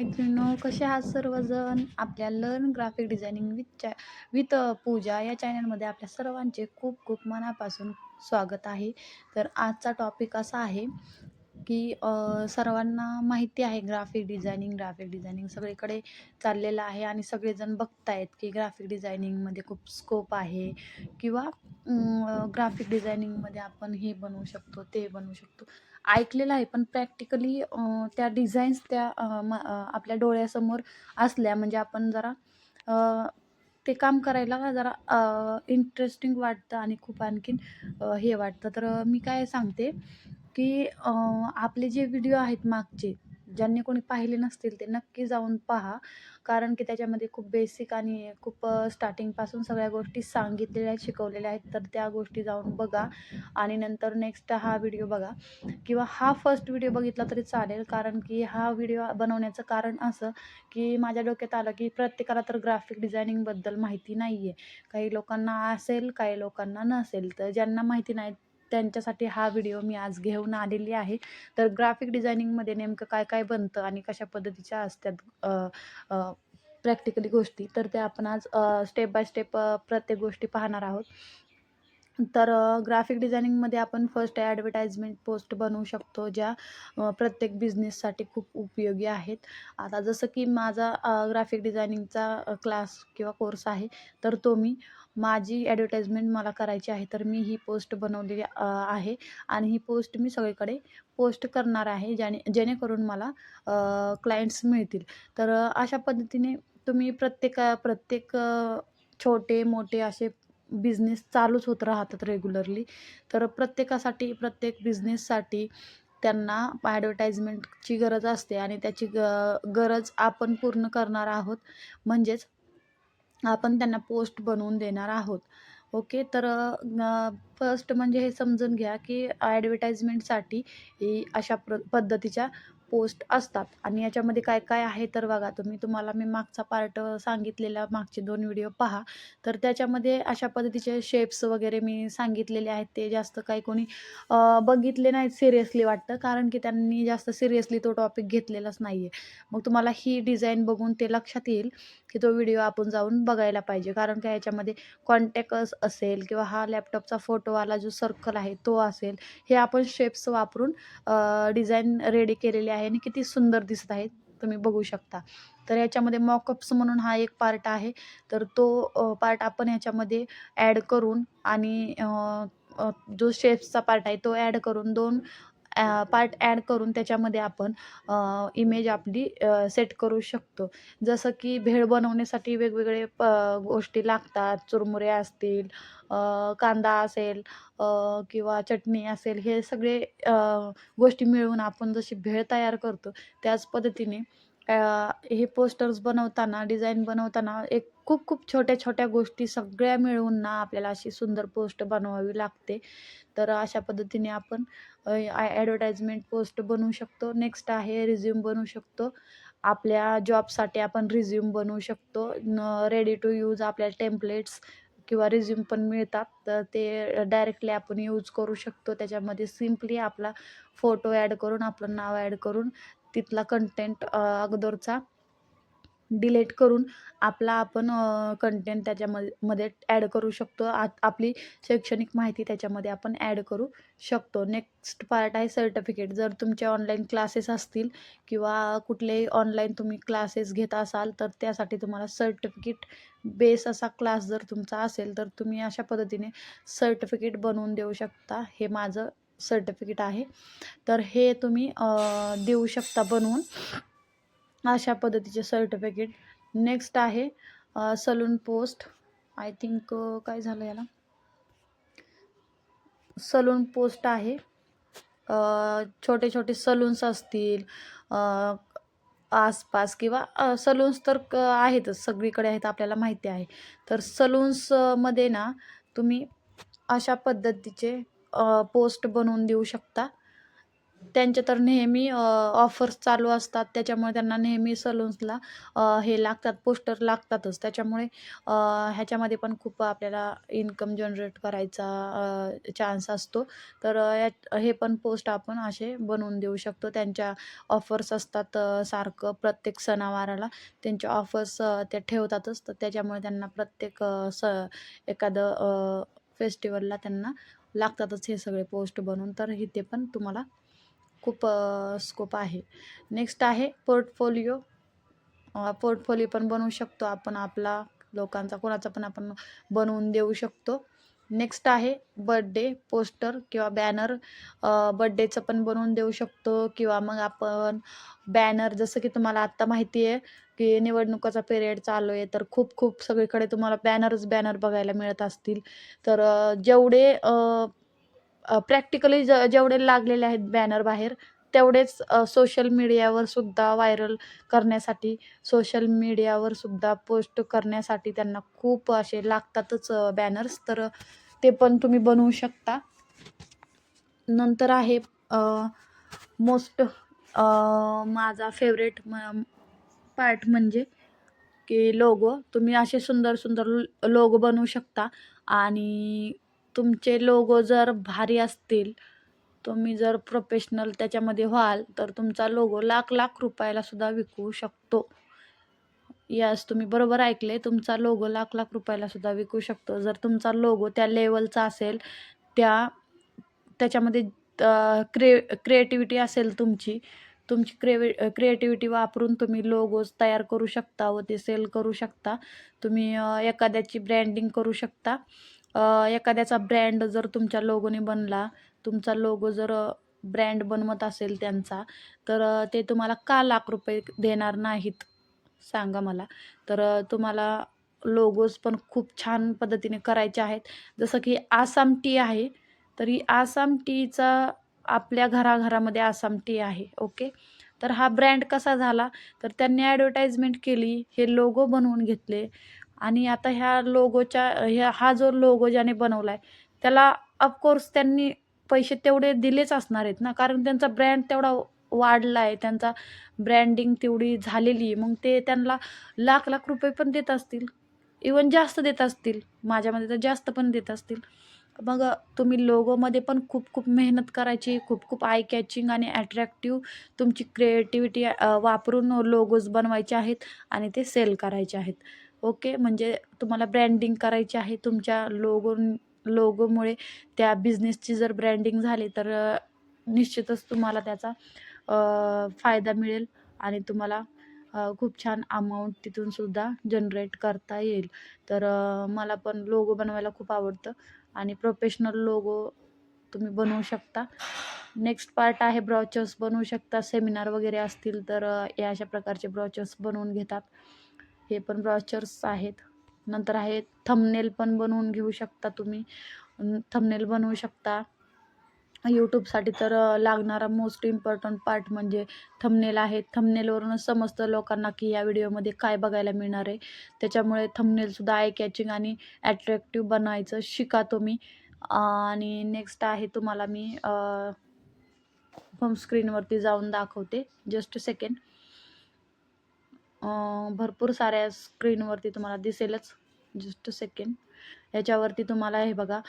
मैत्रिणीनो कसे आहात सर्वजण? आपल्या लर्न ग्राफिक डिझायनिंग विथ चॅ विथ पूजा या चॅनलमध्ये आपल्या सर्वांचे खूप खूप मनापासून स्वागत आहे. तर आजचा टॉपिक असा आहे की सर्वांना माहिती आहे ग्राफिक डिझायनिंग ग्राफिक डिझायनिंग सगळीकडे चाललेलं आहे आणि सगळेजण बघतायत की ग्राफिक डिझायनिंगमध्ये खूप स्कोप आहे किंवा ग्राफिक डिझायनिंगमध्ये आपण हे बनवू शकतो ते बनवू शकतो. ऐकलेलं आहे पण प्रॅक्टिकली त्या डिझाईन्स त्या आपल्या डोळ्यासमोर असल्या म्हणजे आपण जरा ते काम करायला जरा इंटरेस्टिंग वाटतं आणि खूप आणखीन हे वाटतं. तर मी काय सांगते की आपले जे व्हिडिओ आहेत मागचे ज्यांनी कोणी पाहिले नसतील ते नक्की जाऊन पहा. कारण की त्याच्यामध्ये खूप बेसिक आणि खूप स्टार्टिंगपासून सगळ्या गोष्टी सांगितलेल्या आहेत शिकवलेल्या आहेत. तर त्या गोष्टी जाऊन बघा. आणि नंतर नेक्स्ट हा व्हिडिओ बघा. किंवा हा फर्स्ट व्हिडिओ बघितला तरी चालेल. कारण की हा व्हिडिओ बनवण्याचं कारण असं की माझ्या डोक्यात आलं की प्रत्येकाला तर ग्राफिक डिझायनिंगबद्दल माहिती नाही आहे काही लोकांना असेल काही लोकांना नसेल. तर ज्यांना माहिती नाही त्यांच्यासाठी हा व्हिडिओ मी आज घेऊन आलेली आहे. तर ग्राफिक डिझायनिंगमध्ये नेमकं काय काय बनतं आणि कशा पद्धतीच्या असतात प्रॅक्टिकली गोष्टी तर ते आपण आज स्टेप बाय स्टेप प्रत्येक गोष्टी पाहणार आहोत. तर ग्राफिक डिझायनिंगमध्ये आपण फर्स्ट ॲडव्हर्टाइजमेंट पोस्ट बनवू शकतो ज्या प्रत्येक बिझनेससाठी खूप उपयोगी आहेत. आता जसं की माझा ग्राफिक डिझायनिंगचा क्लास किंवा कोर्स आहे तर तो मी माझी ॲडव्हर्टाइजमेंट मला करायची आहे तर मी ही पोस्ट बनवलेली आहे. आणि ही पोस्ट मी सगळीकडे पोस्ट करणार आहे ज्याने जेणेकरून मला क्लायंट्स मिळतील. तर अशा पद्धतीने तुम्ही प्रत्येक प्रत्येक छोटे मोठे असे बिझनेस चालूच होत राहतात रेग्युलरली तर प्रत्येकासाठी प्रत्येक बिझनेससाठी त्यांना ॲडव्हर्टाइजमेंटची गरज असते आणि त्याची ग गरज आपण पूर्ण करणार आहोत. म्हणजेच आपण त्यांना पोस्ट बनवून देणार आहोत. ओके? तर फर्स्ट म्हणजे हे समजून घ्या की ॲडव्हर्टाइजमेंटसाठी ही अशा प्र पद्धतीच्या पोस्ट असतात. आणि याच्यामध्ये काय काय आहे तर बघा तुम्ही तुम्हाला मी मागचा पार्ट सांगितलेला मागचे दोन व्हिडिओ पहा. तर त्याच्यामध्ये अशा पद्धतीचे शेप्स वगैरे मी सांगितलेले आहेत. ते जास्त काही कोणी बघितले नाहीत सिरियसली वाटतं. कारण की त्यांनी जास्त सिरियसली तो टॉपिक घेतलेलाच नाही आहे मग तुम्हाला ही डिझाईन बघून ते लक्षात येईल. की तो व्हिडिओ आपण जाऊन बघायला पाहिजे. कारण का याच्यामध्ये कॉन्टॅक्ट असेल किंवा हा लॅपटॉपचा फोटोवाला जो सर्कल आहे तो असेल हे आपण शेप्स वापरून डिझाईन रेडी केलेले आहे आणि किती सुंदर दिसत आहेत तुम्ही बघू शकता. तर याच्यामध्ये मॉकअप्स म्हणून हा एक पार्ट आहे. तर तो पार्ट आपण याच्यामध्ये ॲड करून आणि जो शेप्सचा पार्ट आहे तो ॲड करून दोन पार्ट ॲड करून त्याच्यामध्ये आपण इमेज आपली सेट करू शकतो. जसं की भेळ बनवण्यासाठी वेगवेगळे प गोष्टी लागतात. चुरमुरे असतील कांदा असेल किंवा चटणी असेल हे सगळे गोष्टी मिळवून आपण जशी भेळ तयार करतो त्याच पद्धतीने हे पोस्टर्स बनवताना डिझाईन बनवताना एक खूप खूप छोट्या छोट्या गोष्टी सगळ्या मिळवून ना आपल्याला अशी सुंदर पोस्ट बनवावी लागते. तर अशा पद्धतीने आपण ॲडव्हर्टाईजमेंट पोस्ट बनवू शकतो. नेक्स्ट आहे रिझ्यूम बनवू शकतो. आपल्या जॉबसाठी आपण रिझ्यूम बनवू शकतो. रेडी टू यूज आपल्या टेम्पलेट्स किंवा रिझ्यूम पण मिळतात. तर ते डायरेक्टली आपण यूज करू शकतो. त्याच्यामध्ये सिम्पली आपला फोटो ॲड करून आपलं नाव ॲड करून तिथला कंटेंट अगोदरचा डिलीट करून आपला आपण कंटेंट त्याच्यामध्ये मध्ये ॲड करू शकतो. आत आपली शैक्षणिक माहिती त्याच्यामध्ये आपण ॲड करू शकतो. नेक्स्ट पार्ट आहे सर्टिफिकेट जर तुमचे ऑनलाईन क्लासेस असतील किंवा कुठलेही ऑनलाईन तुम्ही क्लासेस घेत असाल तर त्यासाठी तुम्हाला सर्टिफिकेट बेस असा क्लास जर तुमचा असेल तर तुम्ही अशा पद्धतीने सर्टिफिकेट बनवून देऊ शकता. हे माझं सर्टिफिकेट आहे. तर हे तुम्ही देऊ शकता बनवून. अशा पद्धतीचे सर्टिफिकेट नेक्स्ट आहे सलून पोस्ट आय थिंक काय झालं याला? सलून पोस्ट आहे. छोटे छोटे सलून्स असतील आसपास किंवा सलून्स तर क आहेतच. सगळीकडे आहेत आपल्याला माहिती आहे. तर सलून्समध्ये ना तुम्ही अशा पद्धतीचे पोस्ट बनवून देऊ शकता. त्यांचे तर नेहमी ऑफर्स चालू असतात. त्याच्यामुळे त्यांना नेहमी सलून्सला हे लागतात पोस्टर लागतातच. त्याच्यामुळे ह्याच्यामध्ये पण खूप आपल्याला इन्कम जनरेट करायचा चान्स असतो. तर या हे पण पोस्ट आपण असे बनवून देऊ शकतो. त्यांच्या ऑफर्स असतात सारखं प्रत्येक सणावाराला. त्यांचे ऑफर्स ते ठेवतातच. तर त्याच्यामुळे त्यांना प्रत्येक स एखादं फेस्टिवलला त्यांना लागतातच हे सगळे पोस्ट बनवून तर इथे पण तुम्हाला खूप स्कोप आहे. नेक्स्ट आहे पोर्टफोलिओ पोर्टफोलिओ पण बनवू शकतो आपण आपला लोकांचा. कोणाचा पण आपण बनवून देऊ शकतो. नेक्स्ट आहे बड्डे पोस्टर किंवा बॅनर बड्डेचं पण बनवून देऊ शकतो किंवा मग आपण बॅनर जसं की तुम्हाला आत्ता माहिती आहे की निवडणुकाचा पिरियड चालू आहे तर खूप खूप सगळीकडे तुम्हाला बॅनरच बॅनर बघायला मिळत असतील. तर जेवढे प्रॅक्टिकली ज जेवढे लागलेले आहेत बॅनर बाहेर तेवढेच सोशल मीडियावर सुद्धा व्हायरल करण्यासाठी सोशल मीडियावर सुद्धा पोस्ट करण्यासाठी त्यांना खूप असे लागतातच बॅनर्स तर ते पण तुम्ही बनवू शकता. नंतर आहे मोस्ट माझा फेवरेट म पार्ट म्हणजे की लोगो तुम्ही असे सुंदर सुंदर लोगो बनवू शकता. आणि तुमचे लोगो जर भारी असतील तुम्ही जर प्रोफेशनल त्याच्यामध्ये व्हाल तर तुमचा लोगो लाख लाख रुपयाला सुद्धा विकू शकतो. यस तुम्ही बरोबर ऐकले. तुमचा लोगो लाख लाख रुपयाला सुद्धा विकू शकतो. जर तुमचा लोगो त्या लेवलचा असेल त्या त्याच्यामध्ये क्रिए क्रिएटिव्हिटी असेल तुमची तुमची क्रिएवि क्रिएटिव्हिटी वापरून तुम्ही लोगोज तयार करू शकता व ते सेल करू शकता. तुम्ही एखाद्याची ब्रँडिंग करू शकता. एखाद्याचा ब्रँड जर तुमच्या लोगोने बनला तुमचा लोगो जर ब्रँड बनवत असेल त्यांचा तर ते तुम्हाला का लाख रुपये देणार नाहीत? सांगा मला. तर तुम्हाला लोगोज पण खूप छान पद्धतीने करायचे आहेत. जसं की आसाम टी आहे तरी आसाम टीचा आपल्या घराघरामध्ये आसाम टी आहे ओके तर हा ब्रँड कसा झाला? तर त्यांनी ॲडव्हर्टाईजमेंट केली हे लोगो बनवून घेतले. आणि आता ह्या लोगोच्या ह्या हा जो लोगो ज्याने बनवला आहे त्याला ऑफकोर्स त्यांनी पैसे तेवढे दिलेच असणार आहेत ना. कारण त्यांचा ब्रँड तेवढा वाढला आहे त्यांचा ब्रँडिंग तेवढी झालेली मग ते त्यांना लाख लाख रुपये पण देत असतील. इवन जास्त देत असतील. माझ्यामध्ये तर जास्त पण देत असतील. मग तुम्ही लोगोमध्ये पण खूप खूप मेहनत करायची खूप खूप आय कॅचिंग आणि ॲट्रॅक्टिव्ह तुमची क्रिएटिव्हिटी वापरून लोगोज बनवायचे आहेत आणि ते सेल करायचे आहेत. ओके म्हणजे तुम्हाला ब्रँडिंग करायची आहे तुमच्या लोगो लोगोमुळे त्या बिझनेसची जर ब्रँडिंग झाली तर निश्चितच तुम्हाला त्याचा फायदा मिळेल आणि तुम्हाला खूप छान अमाऊंट तिथूनसुद्धा जनरेट करता येईल. तर मला पण लोगो बनवायला खूप आवडतं आणि प्रोफेशनल लोगो तुम्ही बनवू शकता. नेक्स्ट पार्ट आहे ब्रॉचर्स बनवू शकता. सेमिनार वगैरे असतील तर या अशा प्रकारचे ब्रॉचर्स बनवून घेतात. हे पण ब्रॉचर्स आहेत. नंतर आहे थमनेल पण बनवून घेऊ शकता तुम्ही. थमनेल बनवू शकता. यूट्यूबसाठी तर लागणारा मोस्ट इम्पॉर्टंट पार्ट म्हणजे थमनेल आहे. थमनेलवरूनच समजतं लोकांना की या व्हिडिओमध्ये काय बघायला मिळणार आहे. त्याच्यामुळे थमनेलसुद्धा आय कॅचिंग आणि ॲट्रॅक्टिव्ह बनवायचं शिका तुम्ही. आणि नेक्स्ट आहे तुम्हाला मी होम स्क्रीनवरती जाऊन दाखवते. जस्ट सेकंड भरपूर साऱ्या स्क्रीनवरती तुम्हाला दिसेलच. जस्ट सेकंड याच्यावरती तुम्हाला हे बघा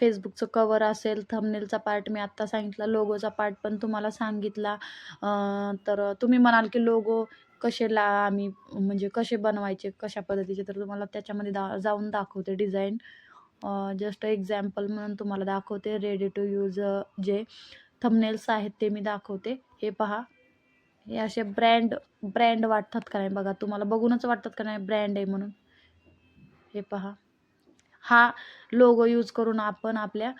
फेसबुकचं कवर असेल थंबनेलचा पार्ट मी आत्ता सांगितला लोगोचा पार्ट पण तुम्हाला सांगितला. तर तुम्ही म्हणाल की लोगो कसे ला आम्ही म्हणजे कसे बनवायचे कशा पद्धतीचे तर तुम्हाला त्याच्यामध्ये दा जाऊन दाखवते डिझाईन जस्ट एक्झाम्पल म्हणून तुम्हाला दाखवते रेडी टू यूज जे थंबनेल्स आहेत ते मी दाखवते. हे पहा. हे असे ब्रँड ब्रँड वाटतात का नाही बघा? तुम्हाला बघूनच वाटतात का नाही ब्रँड आहे म्हणून? हे पहा. हा लोगो यूज करून आपण आपल्या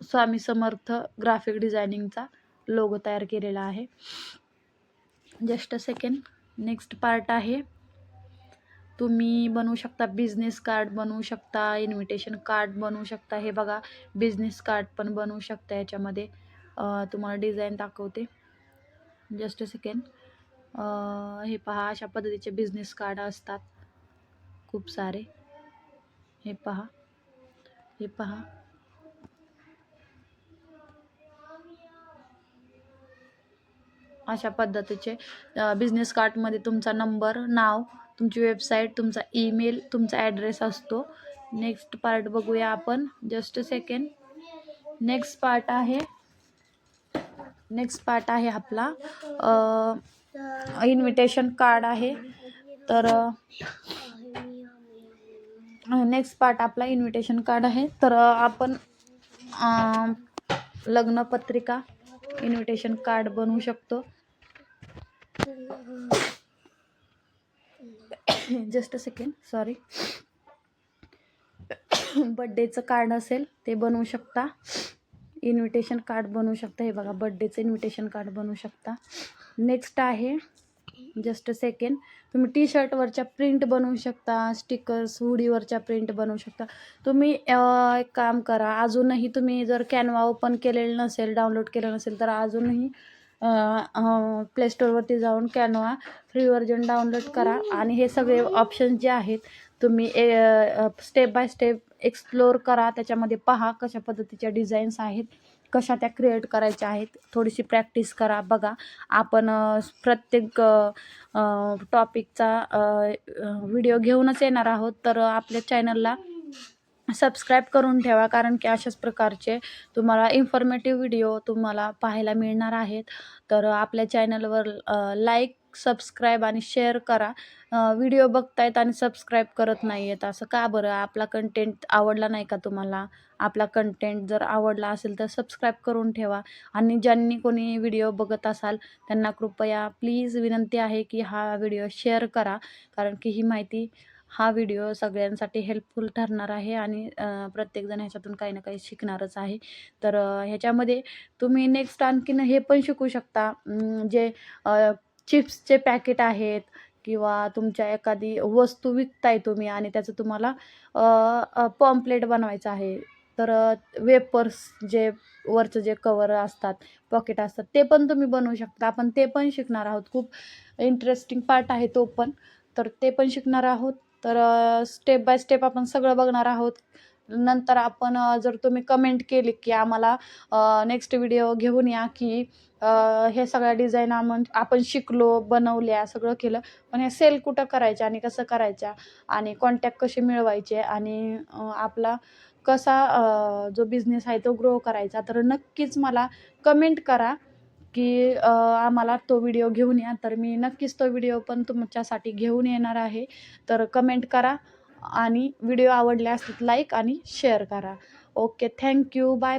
स्वामी समर्थ ग्राफिक डिझायनिंगचा लोगो तयार केलेला आहे. Just a second next part आहे. तुम्ही बनवू शकता बिझनेस कार्ड बनवू शकता इन्व्हिटेशन कार्ड बनवू शकता. हे बघा बिझनेस कार्ड पण बनवू शकता याच्यामध्ये. तुम्हाला डिझाईन दाखवते. जस्ट अ सेकंड हे पहा अशा पद्धतीचे बिझनेस कार्ड असतात. खूप सारे. हे पहा. हे पहा. अशा पद्धतीचे बिझनेस कार्डमध्ये तुमचा नंबर नाव तुमची वेबसाईट तुमचा ईमेल तुमचा ॲड्रेस असतो. नेक्स्ट पार्ट बघूया आपण. जस्ट सेकंड नेक्स्ट पार्ट आहे. नेक्स्ट पार्ट आहे आपला इन्व्हिटेशन कार्ड आहे. तर नेक्स्ट पार्ट आपला इन्व्हिटेशन कार्ड आहे. तर आपण लग्नपत्रिका इन्व्हिटेशन कार्ड बनवू शकतो. जस्ट अ सेकंड सॉरी बड्डेचं कार्ड असेल ते बनवू शकता. इन्व्हिटेशन कार्ड बनवू शकता. हे बघा बड्डेचं इन्व्हिटेशन कार्ड बनवू शकता. नेक्स्ट आहे जस्ट सेकंड तुम्ही टी शर्टवरच्या प्रिंट बनवू शकता स्टिकर्स हुडीवरच्या प्रिंट बनवू शकता. तुम्ही एक काम करा अजूनही तुम्ही जर कॅनवा ओपन केलेलं नसेल डाउनलोड केलं नसेल तर अजूनही प्लेस्टोरवरती जाऊन कॅनवा फ्री व्हर्जन डाउनलोड करा. आणि हे सगळे ऑप्शन जे आहेत तुम्ही a step by step explore करा त्याच्यामध्ये पहा कशा पद्धतीच्या डिझाईन्स आहेत कशा त्या क्रिएट करायच्या आहेत. थोडीशी प्रॅक्टिस करा बघा. आपण प्रत्येक टॉपिकचा व्हिडिओ घेऊनच येणार आहोत. तर आपल्या चॅनलला सबस्क्राईब करून ठेवा कारण की अशाच प्रकारचे तुम्हाला इन्फॉर्मेटिव्ह व्हिडिओ तुम्हाला पाहायला मिळणार आहेत. तर आपल्या चॅनलवर लाईक सबस्क्राईब आणि शेअर करा. व्हिडिओ बघतायत आणि सबस्क्राईब करत नाही आहेत असं का बरं? आपला कंटेंट आवडला नाही का तुम्हाला? आपला कंटेंट जर आवडला असेल तर सबस्क्राईब करून ठेवा. आणि ज्यांनी कोणी व्हिडिओ बघत असाल त्यांना कृपया प्लीज विनंती आहे की हा व्हिडिओ शेअर करा. कारण की ही माहिती हा व्हिडिओ सगळ्यांसाठी हेल्पफुल ठरणार आहे आणि प्रत्येकजण ह्याच्यातून काही ना काही शिकणारच आहे. तर ह्याच्यामध्ये तुम्ही नेक्स्ट आणखीन हे पण शिकू शकता. जे चिप्सचे पॅकेट आहेत किंवा तुमच्या एखादी वस्तू विकताय तुम्ही आणि त्याचं तुम्हाला पॉम्पलेट बनवायचं आहे तर वेपर्स जे वरचं जे कवर असतात पॉकेट असतात ते पण तुम्ही बनवू शकता. आपण ते पण शिकणार आहोत. खूप इंटरेस्टिंग पार्ट आहे तो पण. तर ते पण शिकणार आहोत. तर स्टेप बाय स्टेप आपण सगळं बघणार आहोत. नंतर आपण जर तुम्ही कमेंट केली की आम्हाला नेक्स्ट व्हिडिओ घेऊन या की हे सगळ्या डिझाईन आपण आपण शिकलो बनवल्या सगळं केलं. पण हे सेल कुठं करायच्या आणि कसं करायच्या आणि कॉन्टॅक्ट कसे मिळवायचे? आणि आपला कसा जो बिझनेस आहे तो ग्रो करायचा? तर नक्कीच मला कमेंट करा की आम्हाला तो व्हिडिओ घेऊन या. तर मी नक्कीच तो व्हिडिओ पण तुमच्यासाठी घेऊन येणार आहे. तर कमेंट करा आणि व्हिडिओ आवडल्यास लाईक आणि शेअर करा. Okay thank you bye bye